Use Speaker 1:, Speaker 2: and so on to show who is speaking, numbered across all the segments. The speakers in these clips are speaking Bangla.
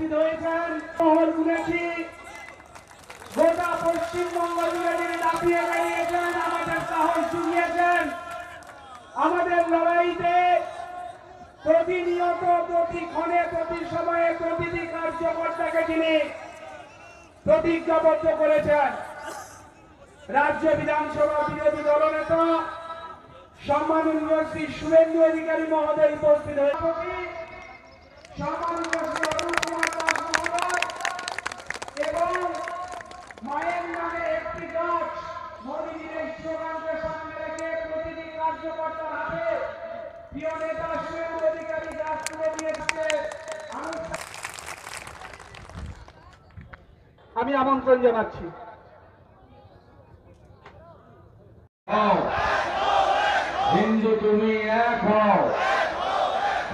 Speaker 1: উপস্থিত হয়েছেন শহর গুনেছি গোটা পশ্চিমবঙ্গ জুড়ে দাপিয়ে বেরিয়েছেন, আমাদের সাহস জুগিয়েছেন। আমাদের লড়াইতে প্রতিনিয়ত প্রতি সময়ে প্রতিটি কার্যকর্তাকে তিনি প্রতিজ্ঞাবদ্ধ করেছেন। রাজ্য বিধানসভা বিরোধী দলনেতা সম্মাননীয় শ্রী শুভেন্দু অধিকারী মহোদয় উপস্থিত হয়েছে সম্মানীয় শ্রী অরুণ কুমার দাস মহোদয় এবং মায়ের নামে একটি গাছ সামনে রেখে প্রতিটি কার্যকর্তার হাতে প্রিয় নেতা অধিকারী গাছ তুলে দিয়েছে। আমি আমন্ত্রণ জানাচ্ছি।
Speaker 2: হিন্দু তুমি এক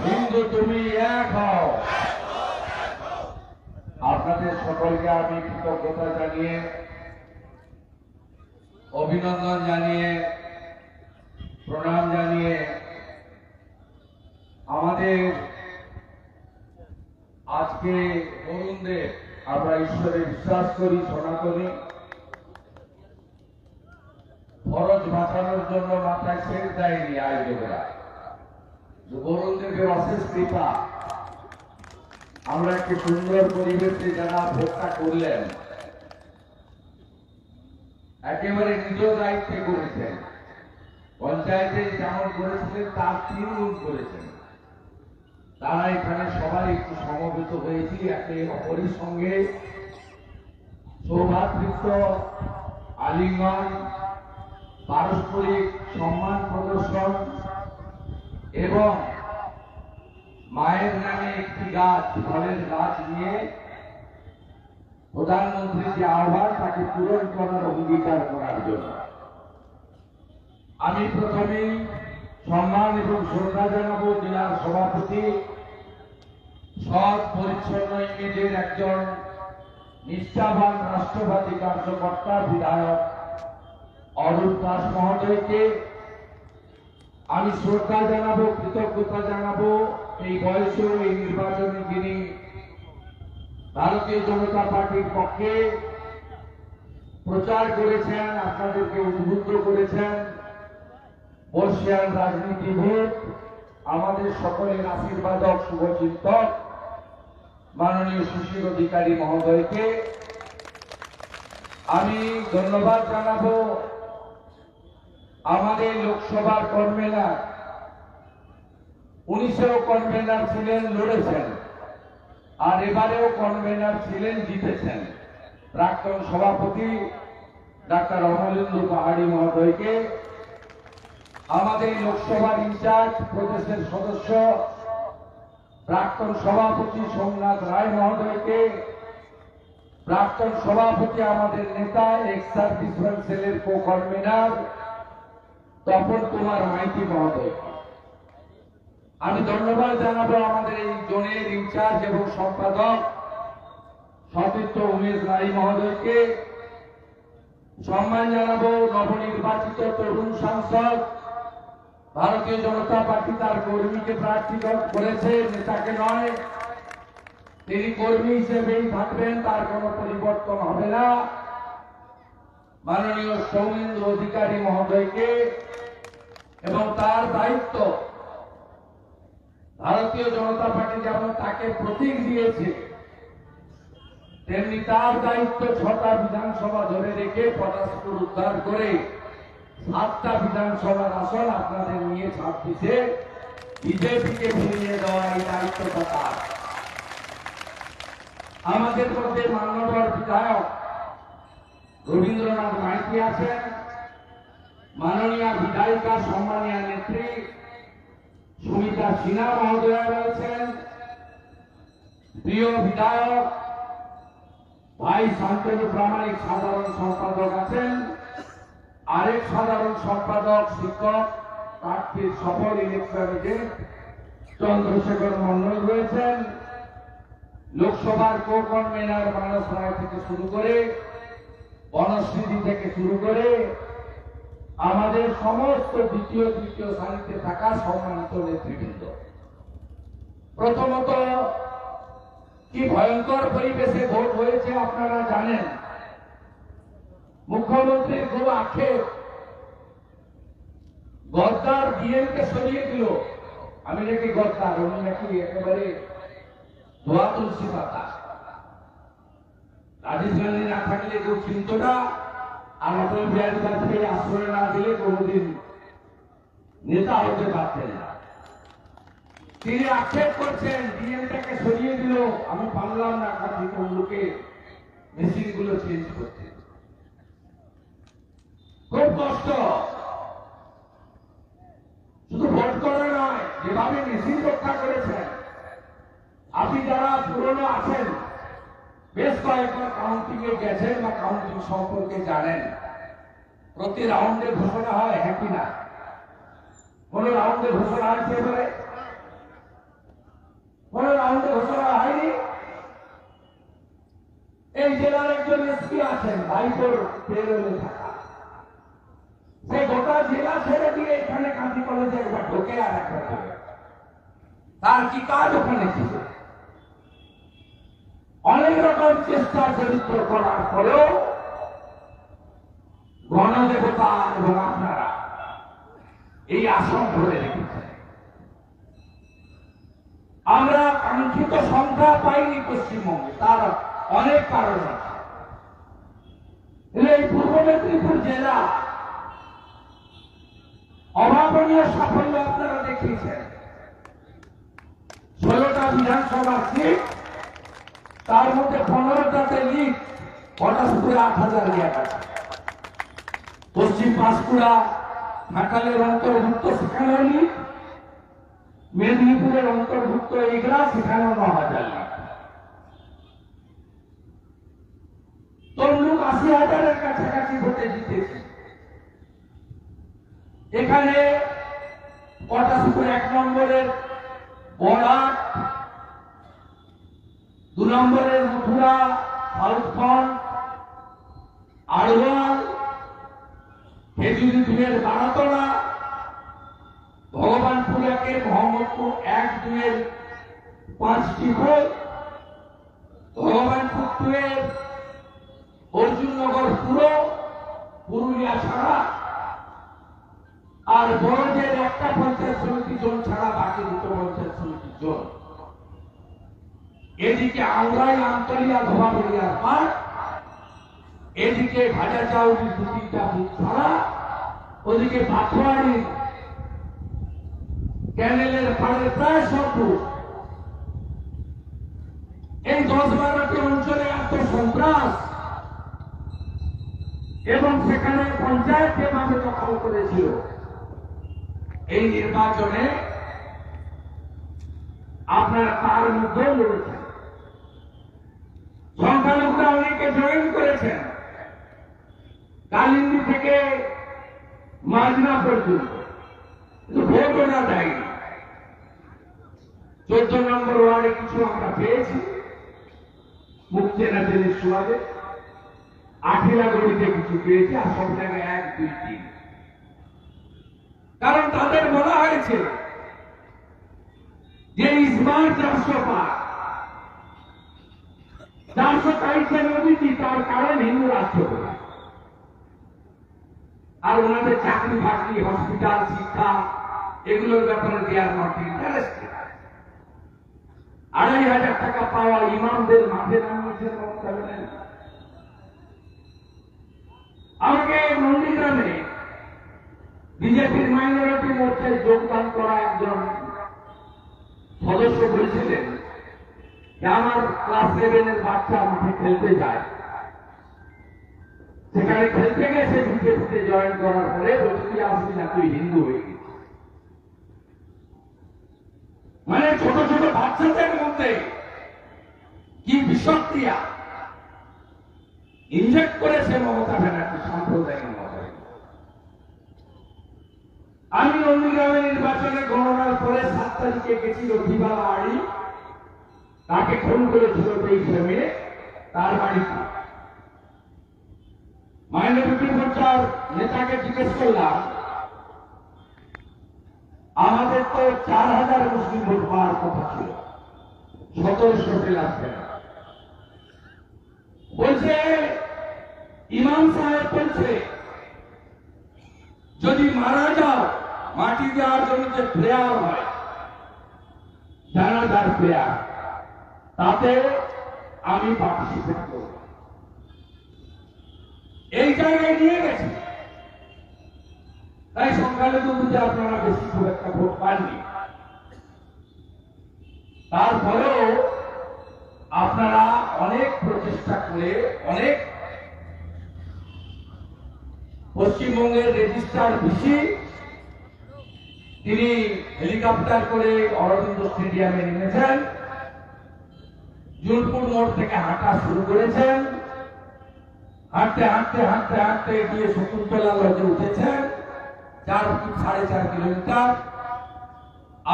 Speaker 2: হিন্দু তুমি এক হও আপনাদের সকলকে আমি কৃতজ্ঞতা জানিয়ে, অভিনন্দন জানিয়ে, প্রণাম জানিয়ে আমাদের আজকে তরুণদের আমরা ঈশ্বরে বিশ্বাস করি সনাতনী খরচ বাঁচানোর জন্য মাথায় সেট দেয়নি আয়োজকেরা বরুণদেবের অশেষ কৃপা। আমরা একটি সুন্দর পরিবেশে যারা ভোটটা করলেন, একেবারে নিজ দায়িত্বে করেছেন। পঞ্চায়েতে যেমন করেছিলেন, তার তিন গুণ করেছেন। তারা এখানে সবাই একটু সমবেত হয়েছি, একে অপরের সঙ্গে। সৌভাতৃত্ব, আলিঙ্গন, পারস্পরিক সম্মান প্রদর্শন এবং মায়ের নামে একটি গাছ, ফলের গাছ নিয়ে প্রধানমন্ত্রীর যে আহ্বান তাকে পূরণ করার অঙ্গীকার করার জন্য। আমি প্রথমেই সম্মান এবং শ্রদ্ধা জানাব জেলার সভাপতি, সৎ, পরিচ্ছন্ন ইমেজের একজন নিষ্ঠাবান রাষ্ট্রবাদী কার্যকর্তা, বিধায়ক অরূপ দাস মহোদয়কে। আমি শ্রদ্ধা জানাব, কৃতজ্ঞতা জানাব। এই বয়সেও এই নির্বাচনে যিনি ভারতীয় জনতা পার্টির পক্ষে প্রচার করেছেন, আপনাদেরকে উদ্বুদ্ধ করেছেন রাজনীতিবিদ আমাদের সকলের আশীর্বাদক শুভচিন্তক, মাননীয় সুশীল অধিকারী মহোদয়কে। আমি ধন্যবাদ জানাব আমাদের লোকসভার কনভেনার উনিশেও কনভেনার ছিলেন, লড়েছেন। আর এবারেও কনভেনার ছিলেন, জিতেছেন। প্রাক্তন সভাপতি ডাক্তার অমলেন্দু পাহাড়ি মহোদয়কে, আমাদের লোকসভার ইনচার্জ প্রদেশের সদস্য প্রাক্তন সভাপতি সোমনাথ রায় মহোদয়কে, প্রাক্তন সভাপতি আমাদের নেতা ex serviceman co convener Tapan Kumar Maity মহোদয়। আমি ধন্যবাদ জানাব আমাদের এই জোনের ইনচার্জ এবং সম্পাদক সতীর্থ উমেশ রায় মহোদয়কে। সম্মান জানাব নবনির্বাচিত তরুণ সাংসদ, ভারতীয় জনতা পার্টি তার কর্মীকে প্রার্থী করেছে, নেতাকে নয়। তিনি কর্মী হিসেবেই থাকবেন, তার কোনো পরিবর্তন হবে না। মাননীয় সৌমেন্দ্র অধিকারী মহোদয়কে এবং তার দায়িত্ব ভারতীয় জনতা পার্টি যেমন তাকে প্রতীক দিয়েছে, তেমনি তার দায়িত্ব ছটা বিধানসভা ধরে রেখে পটাশপুর উদ্ধার করে সাতটা বিধানসভার আসন আপনাদের নিয়ে ছাব্বিশে বিজেপিকে ফিরিয়ে দেওয়া এই দায়িত্বটা তার আমাদের মধ্যে মান্যবর বিধায়ক রবীন্দ্রনাথ মাইতি আছেন, মাননীয় বিধায়িকা সম্মানীয় নেত্রী সুমিতা সিনহা মহোদয়া রয়েছেন। প্রিয় বিধায়ক, ভাই শান্তনু প্রামাণিক সাধারণ সম্পাদক আছেন। আরেক সাধারণ সম্পাদক, শিক্ষক, প্রার্থীর সফল এজেন্ট চন্দ্রশেখর মন্ডল রয়েছেন। লোকসভার কো কনভেনার মানস থেকে শুরু করে বনস্মৃতি থেকে শুরু করে আমাদের সমস্ত দ্বিতীয়, তৃতীয় সারিতে থাকা সম্মানিত নেতৃবৃন্দ। প্রথমত, কি ভয়ঙ্কর পরিবেশে ভোট হয়েছে আপনারা জানেন? মুখ্যমন্ত্রীর খুব আক্ষেপ। গদ্দার বিএনকে সরিয়ে দিল। আমি নাকি গদ্দার, উনি নাকি একেবারে ধোয়া তুলসী পাতা। রাজীব গান্ধী না থাকলে কেউ চিনত না, আর অটল বিহারী বাজপেয়ী আশ্রয় না নেতা হতে পারতেন না। তিনি আক্ষেপ করছেন, ডিএমটাকে সরিয়ে দিল। আমি পারলাম না কাছে লোকে মেশিনগুলো চেঞ্জ করতে। খুব কষ্ট। শুধু ভোট করে নয়, যেভাবে মেশিন রক্ষা করেছেন, আপনি যারা পুরনো আছেন, বেশ কয়েকবার কাউন্টিং এ গেছেন বা কাউন্টিং সম্পর্কে জানেন। প্রতি রাউন্ডে ঘোষণা হয় হ্যাঁ কি না? কোন রাউন্ডে ঘোষণা হয়েছে এবারে। কোন রাউন্ডে ঘোষণা হয়নি। এই জেলার একজন এসপি আছেন পেরোলে থাকা। সে গোটা জেলা ছেড়ে দিয়ে এখানে কাঁথি কলেজে একবার ঢোকে আর একবার তার কি কাজ ওখানে ছিল? অনেক রকম চেষ্টা চরিত্র করার পরেও গণদেবতা এবং আপনারা এই আসন ধরে রেখেছেন আমরা কাঙ্ক্ষিত সংখ্যা পাইনি পশ্চিমবঙ্গে, তার অনেক কারণ আছে। এই পূর্ব মেদিনীপুর জেলা অভাবনীয় সাফল্য আপনারা দেখিয়েছেন। ষোলোটা বিধানসভা সিট, তার মধ্যে পনেরোটাতে লিগ পটাশপুরে আট হাজার পশ্চিম পাঁশকুড়া ঘাটালের অন্তর্ভুক্ত সেখানেও লিগ মেদিনীপুরের অন্তর্ভুক্ত এগুলা সেখানেও ন হাজার লিগ তমলুক আশি হাজারের কাছাকাছি ভোটে জিতেছে। এখানে পটাশপুর এক নম্বরের বরাট দু নম্বরের মথুরা সাউথফ্রন্ট আড়ওয়াল খেজুরি দুয়ের বারোতলা ভগবানপুর একের মোহাম্মদপুর এক দুয়ের পাঁচটি ভোট ভগবানপুর দুয়ের অর্জুননগর পুরো, পুরুলিয়া ছাড়া আর বড়দের একটা পঞ্চায়েত সমিতি জোন ছাড়া বাকি দুটো পঞ্চায়েত সমিতি জোন। এদিকে আংরাই আমতলিয়া ধোয়াবলিয়ার মাঠ, এদিকে ভাজা চাউরির দু তিনটা বুথ ছাড়া ওদিকে পাথুয়ারির ক্যানেলের পাড়ে প্রায় সব এই দশ বারোটি অঞ্চলে এত সন্ত্রাস, এবং সেখানে পঞ্চায়েত যেভাবে দখল করেছিল। এই নির্বাচনে আপনারা তার মধ্যেও লড়েছেন। সংখ্যালঘুরা অনেকে জয়েন করেছেন। কালিন্দি থেকে মাজনা পর্যন্ত কিন্তু ভোট ওরা দেয়নি চোদ্দ নম্বর ওয়ার্ডে কিছু আমরা পেয়েছি। মুক্তি নাচের সুবাদে আঠিলা গড়িতে কিছু পেয়েছি, আর সব জায়গায় এক, দুই, তিন। কারণ তাদের বলা হয়েছে, যে ইসমার চারশো পার চারশো চাইছে নদীটি তার কারণ হিন্দু রাষ্ট্র বলে। আর ওনাদের চাকরি বাকরি হসপিটাল শিক্ষা, এগুলোর ব্যাপারে দেয়ার নট ইন্টারেস্টেড আড়াই হাজার টাকা পাওয়া ইমামদের মাঠে নামিয়েছেন মমতা ব্যানার্জি। আমাকে নন্দীগ্রামে বিজেপির মাইনরিটি মোর্চায় যোগদান করা একজন সদস্য বলেছিলেন যে আমার ক্লাস সেভেনের বাচ্চা মাঠে খেলতে যায়। সেখানে খেলতে গেছে বিজেপিতে জয়েন করার পরে বলছি আসবি না তুই হিন্দু হয়ে গেছিস মানে ছোট ছোট বাচ্চাদের মধ্যে কি বিষক্রিয়া ইনজেক্ট করেছে মমতা ব্যানার্জি সাম্প্রদায়িক মতামত আমি নন্দীগ্রামে নির্বাচনে গণনার পরে সাত তারিখে গেছি রথিবালা আড়ি। তাকে ফোন করেছিল তেইশে মে। তার বাড়িতে মাইনরিটি মোর্চার নেতাকে জিজ্ঞেস করলাম, আমাদের তো চার হাজার মুসলিম ভোট পাওয়ার কথা ছিল। সতেরোশোতে লাগবে না। বলছে, ইমাম সাহেব বলছে, যদি মারা যাও, মাটি দেওয়ার জন্য যে প্লেয়ার হয়, জানাজার প্লেয়ার তাতে আমি পার্টিসিপেট করব। এই জায়গায় নিয়ে গেছে। তাই সংখ্যালঘুতে আপনারা বেশি খুব একটা ভোট পাননি। তারপরেও আপনারা অনেক প্রচেষ্টা করে অনেক পশ্চিমবঙ্গের রেজিস্ট্রার ভিসি, তিনি হেলিকপ্টার করে অরবিন্দ স্টেডিয়ামে নেমেছেন। জুনপুর মোড় থেকে হাঁটা শুরু করেছেন। হাঁটতে হাঁটতে হাঁটতে হাঁটতে গিয়ে শকুন্তলা লজে উঠেছেন চার সাড়ে চার কিলোমিটার।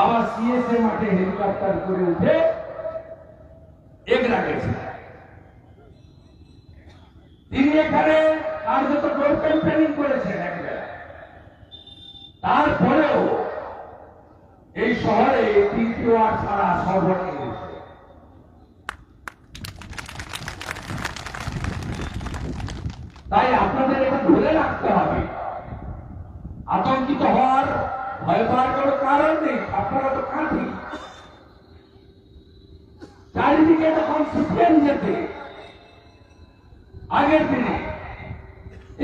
Speaker 2: আবার সিএসএ মাঠে হেলিকপ্টার করে উঠে এগরা গেছেন তিনি এখানে কার্যত ডোর ক্যাম্পেনিং করেছেন একবেলা। তারপরেও এই শহরে তৃতীয় আর ছাড়া সর্বনিম্ন তাই আপনাদের এটা রাখতে হবে। আতঙ্কিত হওয়ার ভয় পাওয়ার কোনো কারণ নেই, আপনারা তো কাঁথি চারিদিকে তখন সিপিএম যেতে, আগের দিনে,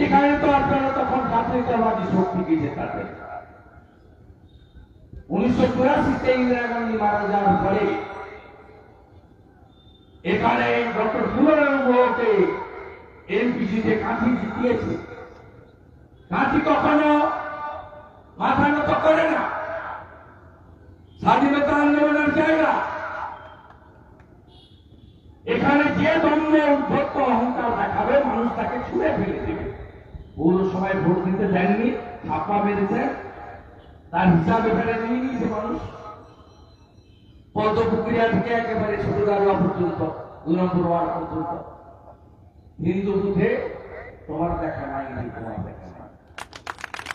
Speaker 2: এখানে তো আপনারা তখন জাতীয়তাবাদী শক্তিকে জেতাতেন উনিশশো চুরাশিতে ইন্দিরা গান্ধী মারা যাওয়ার পরে, এখানে ডক্টর সুন্দরকে এমপিসিতে কাঁথি জিতিয়েছে। কাঁথি কখনো মাথা নত করে না? স্বাধীনতা আন্দোলনের জায়গা। এখানে যে দম্ভে উদ্ধত্ত অহংকার দেখাবে, মানুষ তাকে ছুঁড়ে ফেলে দেবে। পৌরসভায় ভোট দিতে দেননি ছাপ্পা মেরেছে। তার হিসাবে ফেলে নিয়ে নিয়েছে মানুষ। পদ্মপুকুরিয়া থেকে একেবারে ছোট দাঁড়ুয়া পর্যন্ত, দু নম্বর ওয়ার্ড পর্যন্ত। হিন্দু বুথে তোমার দেখা নাই নাই তোমার দেখা নাই কোথাও ভোট পাননি আপনারা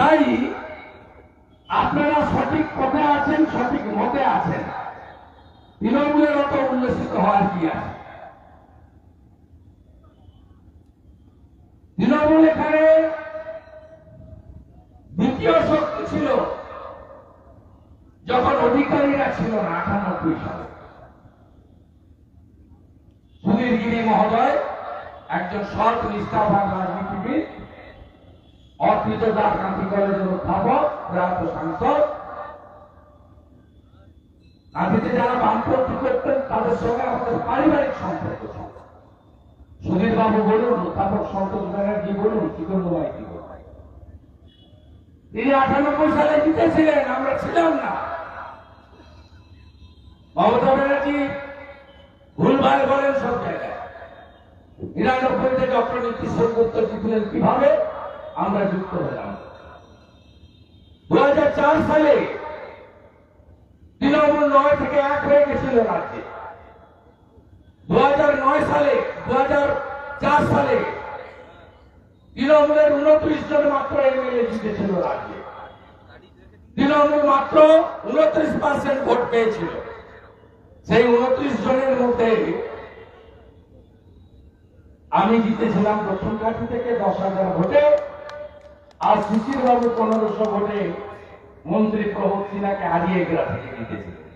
Speaker 2: তাই আপনারা সঠিক পথে আছেন, সঠিক মতে আছেন। তৃণমূলের অত উল্লসিত হওয়ার কি আছে? তৃণমূল এখানে দ্বিতীয় শক্তি ছিল, যখন অধিকারীরা ছিল না, আটানব্বই সালে। সুধীর গিরি মহোদয় একজন সৎ নিষ্ঠাবান রাজনীতিবিদ অর্পিত দাস গান্ধী কলেজের অধ্যাপক প্রয়াত সাংসদ। গান্ধীতে যারা বামপন্থী করতেন, তাদের সঙ্গে আমাদের পারিবারিক সম্পর্ক ছিল। সুধীর বাবু বলুন, অধ্যাপক সন্তোষ ব্যানার্জি বলুন চিকন্দবাই কি বলুন? তিনি আটানব্বই সালে জিতেছিলেন, আমরা ছিলাম না। মমতা ব্যানার্জি ভুলভাল বলেন সব জায়গায়। নিরানব্বইতে ডক্টর নীতিশ সেনগুপ্ত জিতলেন কীভাবে? আমরা যুক্ত হলাম। দু হাজার চার সালে তৃণমূল নয় থেকে এক হয়ে গেছিল রাজ্যে। দু সালে দু সালে তৃণমূলের উনত্রিশ জন মাত্র এমএলএ জিতেছিল রাজ্যে। তৃণমূল মাত্র উনত্রিশ পার্সেন্ট ভোট পেয়েছিল। সেই উনত্রিশ জনের মধ্যে আমি জিতেছিলাম দক্ষিণ কাঠি থেকে দশ হাজার ভোটে। আর শিশির বাবু পনেরোশো ভোটে মন্ত্রী প্রবোধ সিনহাকে হারিয়ে গ্রা থেকে জিতেছিলেন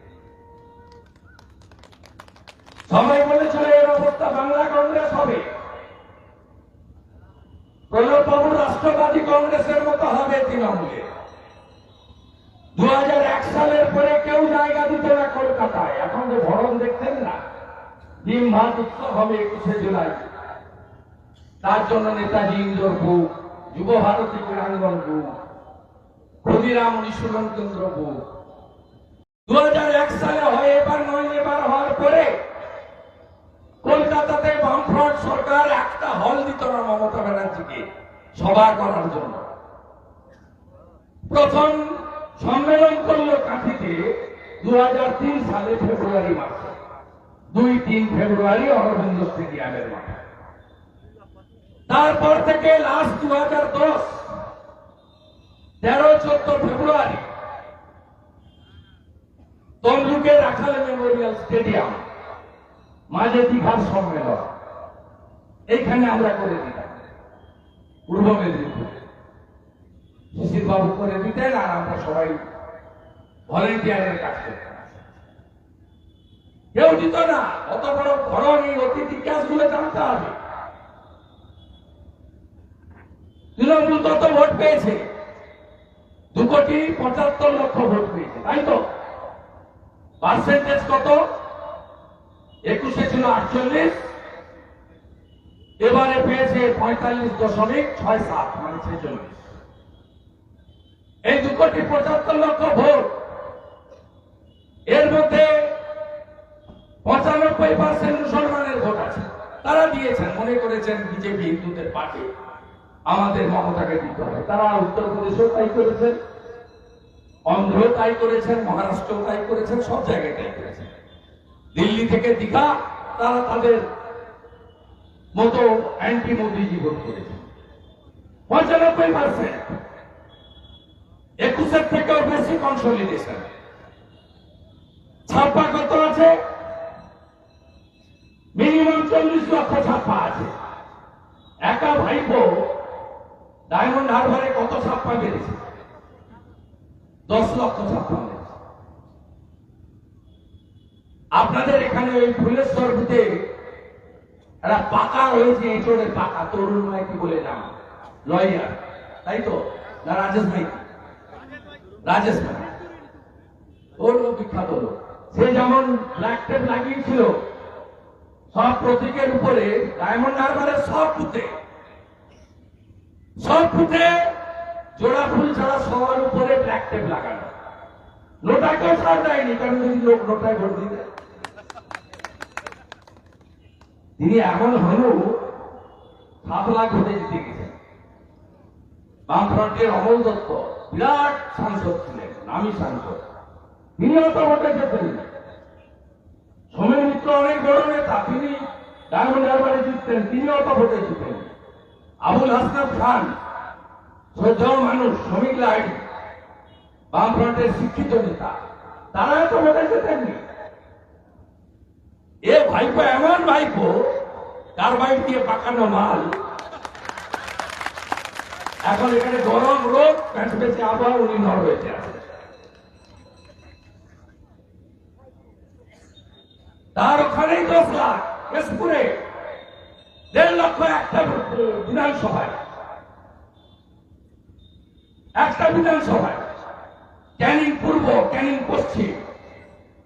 Speaker 2: সবাই বলেছিল এর অবস্থা বাংলা কংগ্রেস হবে। প্রণব রাষ্ট্রবাদী কংগ্রেসের মতো হবে তৃণমূলে। দু হাজার এক সালের পরে কেউ জায়গা দিত না কলকাতায়। এখন যে ভরণ দেখছেন না ডিম ভাত উৎসব হবে একুশে জুলাই। তার জন্য নেতাজি ইন্দোর বুক যুব ভারতী ক্রীড়াঙ্গন বুক ক্ষুদিরাম অনুশীলন কেন্দ্র বুক দু সালে হয় এবার নয় এবার হওয়ার পরে কলকাতাতে বামফ্রন্ট সরকার একটা হল দিত না মমতা ব্যানার্জিকে সভা করার জন্য প্রথম সম্মেলন করল কাঁথিতে দু সালে ফেব্রুয়ারি মাসে দুই, তিন ফেব্রুয়ারি অরবিন্দ স্টেডিয়ামের মাঠে। তারপর থেকে লাস্ট দু হাজার দশ, তেরো, চোদ্দ ফেব্রুয়ারি, তমলুকে রাখাল মেমোরিয়াল স্টেডিয়াম, মাঝে দীঘার সম্মেলন, এইখানে আমরা করে দিতাম পূর্ব মেদিনীপুর। শিশির বাবু করে দিতেন আর আমরা সবাই ভলেন্টিয়ারের কাজ করতাম কেউ দিত না, অত বড় ধরন এই অতীত ইতিহাসগুলো জানতে হবে। তৃণমূল কত ভোট পেয়েছে। দু কোটি পঁচাত্তর লক্ষ ভোট পেয়েছে, তাই তো? পার্সেন্টেজ কত? একুশে ছিল আটচল্লিশ, এবারে পেয়েছে পঁয়তাল্লিশ দশমিক ছয় সাত মানে ছেচল্লিশ। এই দু কোটি পঁচাত্তর লক্ষ ভোট, এর মধ্যে পঁচানব্বই পার্সেন্ট মুসলমানের ভোট আছে। তারা দিয়েছেন, মনে করেছেন বিজেপি হিন্দুদের পার্টি। আমাদের মমতাকে দিতে হবে। তারা উত্তরপ্রদেশেও তাই করেছেন অন্ধ্র তাই করেছেন মহারাষ্ট্র তাই করেছেন সব জায়গায় তাই করেছেন দিল্লি থেকে দীঘা, তারা তাদের মতো অ্যান্টি মোদিজি ভোট করেছেন পঁচানব্বই পার্সেন্ট একুশের থেকেও বেশি কনসলিডেশন ছাপ্পা কত আছে? মিনিমাম চল্লিশ লক্ষ ছাপ্পা আছে। একা ভাইপো ডায়মন্ড হারবারে কত ছাপ্পা বেড়েছে দশ লক্ষ ছাপ্পা বেড়েছে আপনাদের এখানে ওই ফুলেশ্বর বুথে একটা পাকা রয়েছে এঁচড়ের পাকা, তরুণ মাইতি বলে নাম? লয়ার। তাই তো? না রাজেশ মাইতি রাজেশ মাইতি ওর বিখ্যাত লোক। সে যেমন ব্ল্যাক টেপ লাগিয়েছিল, সব প্রতীকের উপরে ডায়মন্ড হারবারের সব ফুটে সব ফুটে জোড়া ফুল ছাড়া সবার উপরে ব্ল্যাক টেপ লাগানো। ছাড় দেয়নি, কারণ যদি লোক নোটায় ভোট দিতে। তিনি এমন হল সাত লাখ ভোটে জিতে গেছেন। অমল দত্ত বিরাট সাংসদ ছিলেন, নামি সাংসদ। তিনি অত ভোটে যেতেন সোমেন মিত্র অনেক বড় নেতা, তিনি জিততেন তিনি অত ভোটে আবুল হাসনাত খান শ্রদ্ধেয় মানুষ, শ্রমিক লাইন বামফ্রন্টের শিক্ষিত নেতা। তারা এত ভোটে যেতেননি এ ভাইপো এমন ভাইপো কারবাইট দিয়ে পাকানো মাল। এখন এখানে গরম রোদ প্যাঁচ পেঁচে আবহাওয়া, উনি নরওয়েতে আছে তার ওখানেই দশ লাখ কেশপুরে। দেড় লক্ষ একটা বিধানসভায়। একটা বিধানসভায়। ক্যানিং পূর্ব, ক্যানিং পশ্চিম।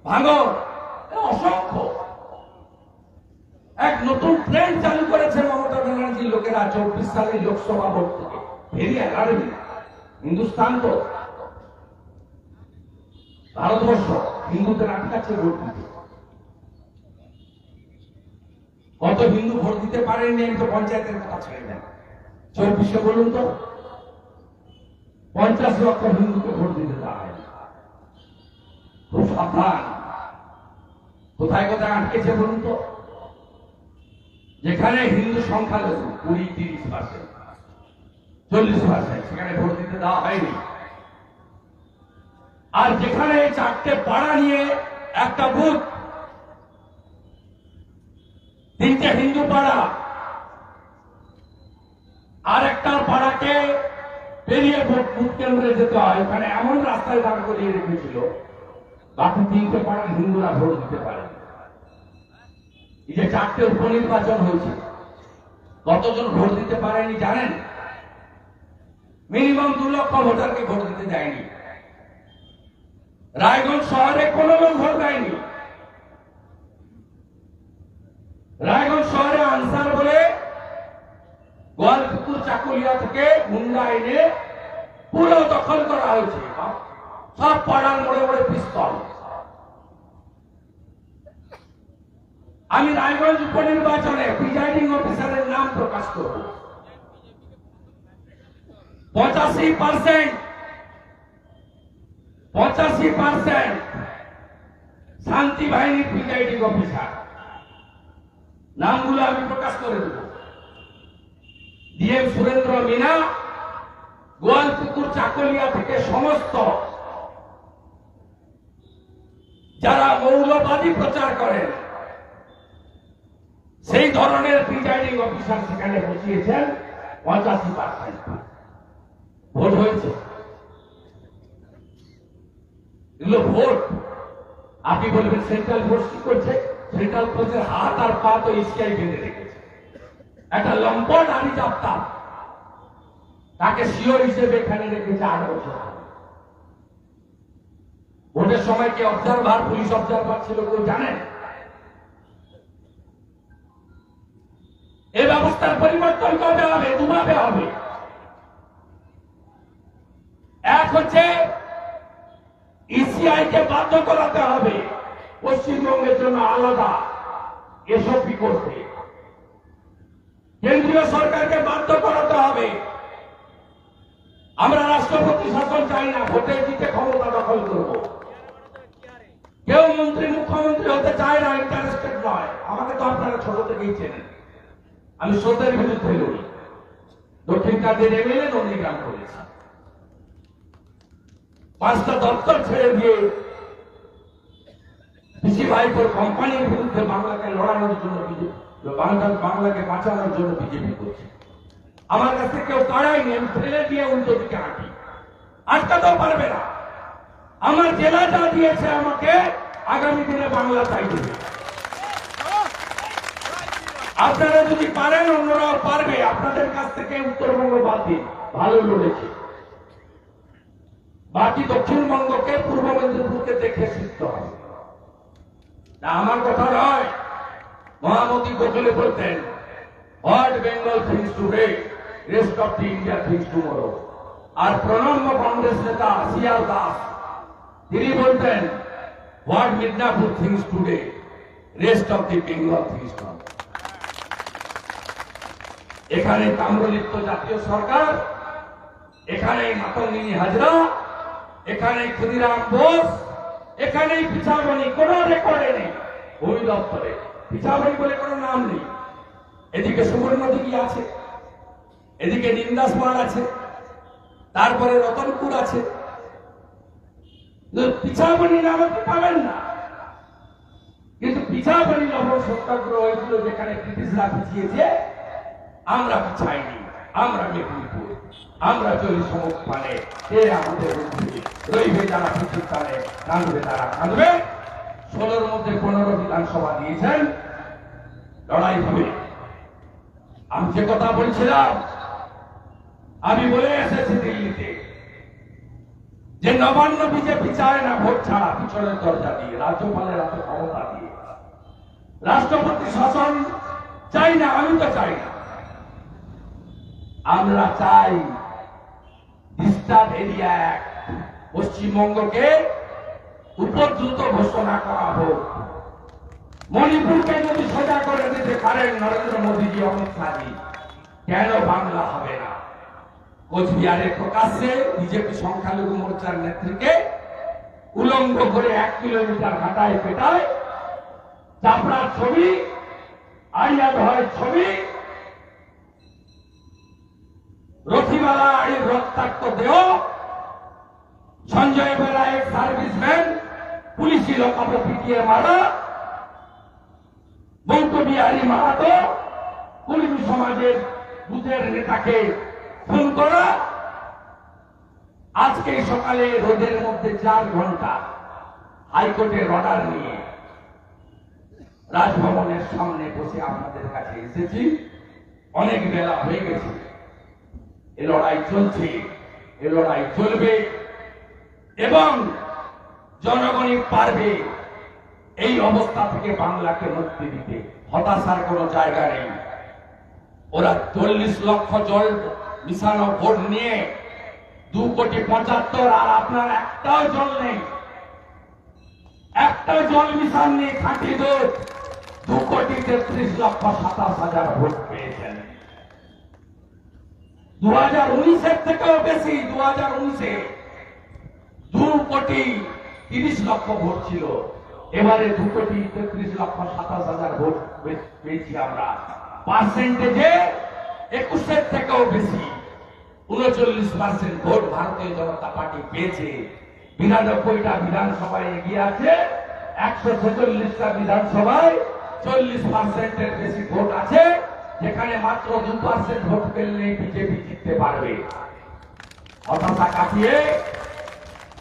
Speaker 2: ভাঙর অসংখ্য। এক নতুন ট্রেন চালু করেছে মমতা ব্যানার্জির লোকেরা চব্বিশ সালে লোকসভা ভোট থেকে। ভেরি হিন্দুস্তান তো। ভারতবর্ষ, হিন্দুদের আটকাচ্ছে ভোট দিতে। কত হিন্দু ভোট দিতে পারেননি, আমি তো পঞ্চায়েতের কথা ছেড়ে দেন চব্বিশে বলুন তো, পঞ্চাশ লক্ষ হিন্দুকে ভোট দিতে দেওয়া খুব সাবধান। কোথায় কোথায় আটকেছে বলুন তো? যেখানে হিন্দু সংখ্যালঘু কুড়ি, তিরিশ পার্সেন্ট, চল্লিশ পার্সেন্ট, সেখানে ভোট দিতে দেওয়া হয়নি। আর যেখানে চারটে পাড়া নিয়ে একটা বুথ তিনটে হিন্দু পাড়া। আর একটা পাড়াকে পেরিয়ে ভোট বুথ কেন্দ্রে যেতে হয়, ওখানে এমন রাস্তায় দাঁড় করিয়ে রেখেছিল। বাকি তিনটে পাড়ার হিন্দুরা ভোট দিতে পারে এই যে চারটে উপনির্বাচন হয়েছে, কতজন ভোট দিতে পারেনি জানেন? মিনিমাম দু লক্ষ ভোটারকে ভোট দিতে দেয়নি। রায়গঞ্জ শহরে কোনো লোক ভোট দেয়নি। রায়গঞ্জ শহরে আনসার বলে গোয়ালপুকুর চাকুলিয়া থেকে মুন্ডা এনে পুরো দখল করা হয়েছে। সব পাড়ার মোড়ে মোড়ে পিস্তল। আমি রায়গঞ্জ উপনির্বাচনে প্রিজাইডিং অফিসারের নাম প্রকাশ করব। পঁচাশি পার্সেন্ট পঁচাশি পার্সেন্ট শান্তি বাহিনী প্রিজাইডিং অফিসার। নামগুলো আমি প্রকাশ করে দেব। ডিএম সুরেন্দ্র মিনা গোয়াল গোয়ালপুকুর চাকলিয়া থেকে সমস্ত যারা মৌলবাদী প্রচার করেন, সেই ধরনের প্রিজাইডিং অফিসার সেখানে বসিয়েছেন পঁচাশি পার্সেন্ট। ভোট হয়েছে। এগুলো ভোট। আপনি বলবেন সেন্ট্রাল ফোর্স কি করছে? সেন্ট্রাল ফোর্সের হাত আর পা তো ইসকাই বেঁধে রেখেছে। একটা লম্পট আনি জাপ্তা তাকে সিও হিসেবে এখানে রেখেছে আট বছর। ভোটের সময় কে অবজারভার পুলিশ অবজারভার ছিল কেউ জানেন এই ব্যবস্থার পরিবর্তন কবে হবে? দুভাবে হবে। এক হচ্ছে ইসিআই কে বাধ্য করাতে হবে। পশ্চিমবঙ্গের জন্য আলাদা এসবই করতে কেন্দ্রীয় সরকারকে বাধ্য করাতে হবে। আমরা রাষ্ট্রপতি শাসন চাই না ভোটে জিতে ক্ষমতা দখল করব। কেউ মন্ত্রী, মুখ্যমন্ত্রী হতে চায় না ইন্টারেস্টেড নয়। আমাকে তো আপনারা ছোট থেকেই চেনেন। আমি স্রোতের বিরুদ্ধে লড়ি। দক্ষিণ কাজের এমএলএ নন্দীগ্রাম করেছি। পাঁচটা দপ্তর ছেড়ে দিয়ে পিসি ভাইপোর কোম্পানির বিরুদ্ধে বাংলাকে লড়ানোর জন্য বিজেপি বাংলা বাংলাকে বাঁচানোর জন্য বিজেপি করছে। আমার কাছ থেকে কেউ কাড়াইনি আমি ফেলে দিয়ে উল্টো দিকে হাঁটি। আটকাতেও পারবে না। আমার জেলা যা দিয়েছে আমাকে, আগামী দিনে বাংলা তাই দেবে। আপনারা যদি পারেন, অন্যরাও পারবে। আপনাদের কাছ থেকে উত্তরবঙ্গ বাদ দিন। ভালো লড়েছে। বাকি দক্ষিণবঙ্গকে, পূর্ব মেদিনীপুরকে দেখে শিখতে হবে। আমার কথা নয়। মহামতি গোখলে বলতেন, what Bengal thinks today rest of the India thinks tomorrow আর প্রণম্য কংগ্রেস নেতা শিয়াল দাস, তিনি বলতেন, what Midnapore thinks today rest of the Bengal thinks tomorrow এখানে তাম্রলিপ্ত জাতীয় সরকার, এখানে মাতঙ্গিনী হাজরা, এখানে ক্ষুদিরাম বোস এখানেই পিছাবনি কোন রেকর্ডে নেই। ভূমি দপ্তরে। পিছাবনি বলে কোনো নাম নেই। এদিকে সুবর্ণ দিঘি আছে, এদিকে নিন্দাস মাঠ আছে, তারপরে রতনপুর আছে। পিছাবনি নাম আপনি পাবেন না। কিন্তু পিছাবনি লবণ সত্যাগ্রহ হয়েছিল, যেখানে ব্রিটিশরা পিছিয়েছে, আমরা পিছাইনি। আমরা মেদিনীপুর, আমরা চলি সমুখ পানে এ আমাদের রইবে যারা তালে কাঁদবে তারা কাঁদবে ষোলোর মধ্যে পনেরো বিধানসভা দিয়েছেন। লড়াই হবে। আমি যে কথা বলছিলাম, আমি বলে এসেছি দিল্লিতে যে নবান্ন বিজেপি চায় না ভোট ছাড়া পিছনের দরজা দিয়ে, রাজ্যপালের হাতে ক্ষমতা দিয়ে। রাষ্ট্রপতি শাসন চাই না, আমি তো চাই না। আমরা চাই ডিস্টার্ব এরিয়া অ্যাক্ট পশ্চিমবঙ্গকে উপদ্রুত ঘোষণা করা হোক। মণিপুরকে যদি সোজা করে দিতে পারেন নরেন্দ্র মোদীজি, অমিত শাহজি, কেন বাংলা হবে না? কোচবিহারে প্রকাশ্যে বিজেপি সংখ্যালঘু মোর্চার নেত্রীকে উলঙ্গ করে এক কিলোমিটার হাঁটায় পেটায়। চাপড়ার ছবি আইয়া ধরের ছবি রথিবালা আড়ির রক্তাক্ত দেহ সঞ্জয় বেলা এক সার্ভিসম্যান, পুলিশি লোকাপে পিটিয়ে মারা। বৌদ্ধ বিহারী মাহাতো কর্মী সমাজের বুথের নেতাকে খুন করা। আজকে সকালে রোদের মধ্যে চার ঘণ্টা হাইকোর্টের অর্ডার নিয়ে রাজভবনের সামনে বসে আপনাদের কাছে এসেছি। অনেক বেলা হয়ে গেছে। এ লড়াই চলছে, এ লড়াই চলবে। এবং জনগণই পারবে এই অবস্থা থেকে বাংলাকে মুক্তি দিতে। হতাশার কোনো জায়গা নেই। ওরা চল্লিশ লক্ষ জল মিশানো ভোট নিয়ে দু কোটি পঁচাত্তর, আর আপনার একটাও জল নেই। একটা জল মিশান নেই, খাঁটি দুধ। দু কোটি তেত্রিশ লক্ষ সাতাশ হাজার ভোট পেয়েছেন। দু হাজার উনিশের থেকেও বেশি দু হাজার উনিশে। দু কোটি তিরিশ লক্ষ ভোট ছিল। এবারে দু কোটি তেত্রিশ লক্ষ সাতাশ হাজার ভোট পেয়েছি আমরা। পার্সেন্টেজে একুশের থেকেও বেশি। উনচল্লিশ পার্সেন্ট ভোট ভারতীয় জনতা পার্টি পেয়েছে। বিরানব্বইটা বিধানসভায় এগিয়ে আছে। একশো ছেচল্লিশটা বিধানসভায় চল্লিশ পার্সেন্টের বেশি ভোট আছে। যেখানে মাত্র দু পার্সেন্ট ভোট পেলে বিজেপি জিততে পারবে। হতাশা কাটিয়ে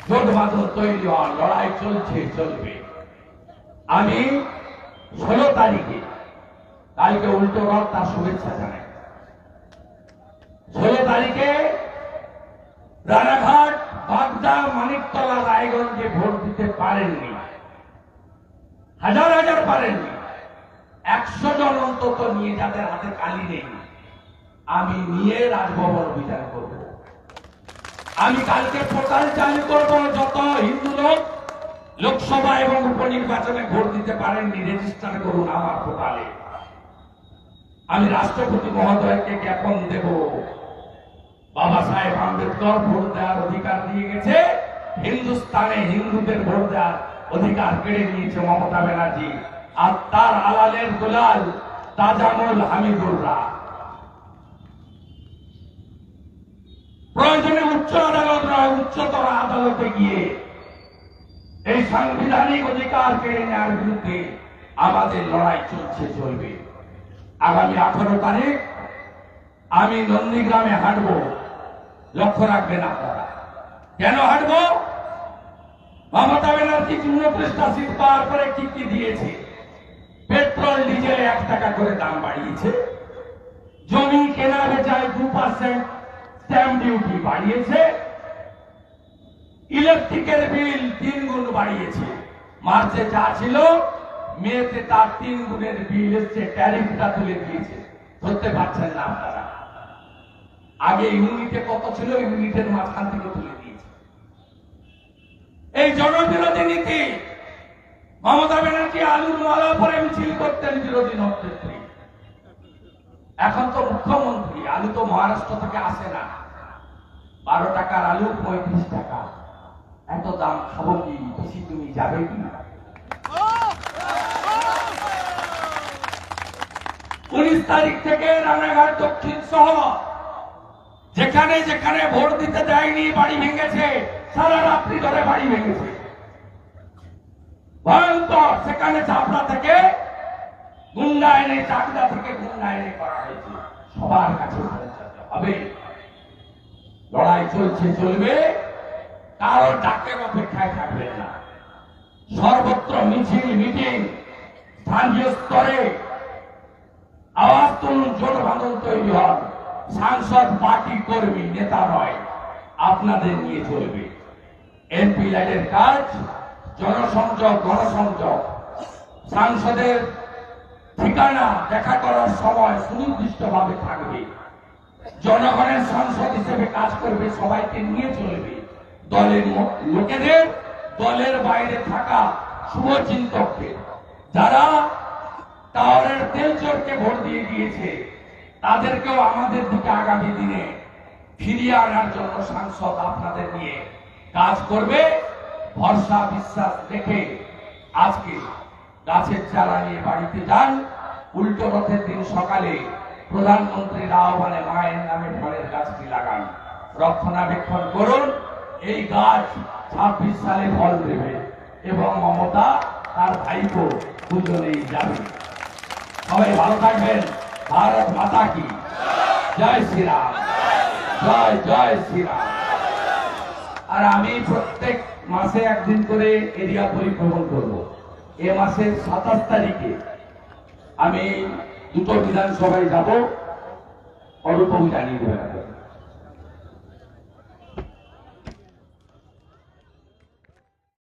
Speaker 2: জোট বাঁধন তৈরি হওয়ার লড়াই চলছে, চলবে। আমি ষোলো তারিখে কালকে উল্টো রথ তার শুভেচ্ছা জানাই। ষোলো তারিখে রানাঘাট, বাগদা, মানিকতলা, রায়গঞ্জে ভোট দিতে পারেননি। হাজার হাজার পারেননি। একশো জন অন্তত নিয়ে যাদের হাতে কালি নেই। আমি নিয়ে রাজভবন অভিযান করব। আমি কালকে পোর্টাল চালু করব যত হিন্দু লোক, লোকসভা এবং উপনির্বাচনে ভোট দিতে পারেননি রেজিস্টার করুন আমার পোর্টালে। আমি রাষ্ট্রপতি মহোদয়কে জ্ঞাপন দেব। বাবা সাহেব আম্বেদকর ভোট দেওয়ার অধিকার দিয়ে গেছে। হিন্দুস্তানে হিন্দুদের ভোট দেওয়ার অধিকার কেড়ে নিয়েছে মমতা ব্যানার্জি। আর তার আলালের দুলাল তাজামুল হামিদুল্লাহ প্রয়োজনে উচ্চ আদালত নয় উচ্চতর আদালতে গিয়ে এই সাংবিধানিক অধিকার কেড়ে নেওয়ার বিরুদ্ধে আমাদের লড়াই চলছে, চলবে। আগামী আঠারো তারিখ আমি নন্দীগ্রামে হাঁটবো। লক্ষ্য রাখবেন আপনারা। কেন হাঁটবো? মমতা ব্যানার্জি উনত্রিশটা সিট পাওয়ার পরে কি কি দিয়েছে? পেট্রোল, ডিজেলে এক টাকা করে দাম বাড়িয়েছে। জমি কেনা বেচায় দু পার্সেন্ট স্ট্যাম্প ডিউটি বাড়িয়েছে ইলেকট্রিকের বিল তিন গুণ বাড়িয়েছে। মার্চে যা ছিল মেয়েতে তার তিন গুণের বিল এসছে ট্যারিফটা তুলে দিয়েছে। ধরতে পারছেন না আপনারা। আগে ইউনিটে কত ছিল ইউনিটের মাঝখান থেকে তুলে দিয়েছে। এই জনবিরোধী নীতি, মমতা ব্যানার্জি আলুর মালা পরে মিছিল করতেন বিরোধী নেত্রী এখন তো মুখ্যমন্ত্রী, আলু তো মহারাষ্ট্র থেকে আসে না। বারো টাকার আলু, পঁয়ত্রিশ টাকা। এত দাম খাব কি বেশি তুমি যাবে কি উনিশ তারিখ থেকে রানাঘাট দক্ষিণ সহ, যেখানে যেখানে ভোট দিতে দেয়নি, বাড়ি ভেঙেছে, সারা রাত্রি ধরে বাড়ি ভেঙেছে। ভয়ঙ্কর, সেখানে চাপড়া থেকে গুন্ডা এনে চাকদা থেকে গুন্ডা করা হয়েছে। সবার কাছে হবে। লড়াই চলছে, চলবে। কারও ডাকের অপেক্ষায় থাকবেন না। সর্বত্র মিছিল, মিটিং, স্থানীয় স্তরে আওয়াজ তুলুন জোট তৈরি হন। সাংসদ পার্টি কর্মী, নেতা নয়, আপনাদের নিয়ে চলবে। এমপি লাইনের কাজ, জনসংযোগ, গণসংযোগ। সাংসদের ঠিকানা দেখা করার সময় সুনির্দিষ্টভাবে থাকবে। জনগণের সংসদ হিসেবে কাজ করবে, সবাইকে নিয়ে চলবে। দলের লোকেদের, দলের বাইরে থাকা শুভচিন্তককে যারা টাওয়ারের তেল চোরকে ভোট দিয়ে দিয়েছে, তাদেরকেও আমাদের দিকে আগামী দিনে ফিরিয়ে আনার জন্য সাংসদ আপনাদের নিয়ে কাজ করবে। ভরসা, বিশ্বাস দেখে আজকে গাছের চারা নিয়ে বাড়িতে যান। উল্টো রথের দিন সকালে প্রধানমন্ত্রীর আহ্বানে মায়ের নামে ফলের গাছটি লাগান। রক্ষণাবেক্ষণ করুন, এই গাছ ছাব্বিশ সালে ফল দেবে এবং মমতা তার ভাইপো দুজনেই যাবে। সবাই ভালো থাকবেন। ভারত মাতা কি? জয় শ্রীরাম। জয় জয় শ্রীরাম। আর আমি প্রত্যেক মাসে একদিন করে এরিয়া পরিভ্রমণ করব। এ মাসের সাতাশ তারিখে আমি দুটো বিধানসভায় যাব অরূপ জানিয়ে দেবেন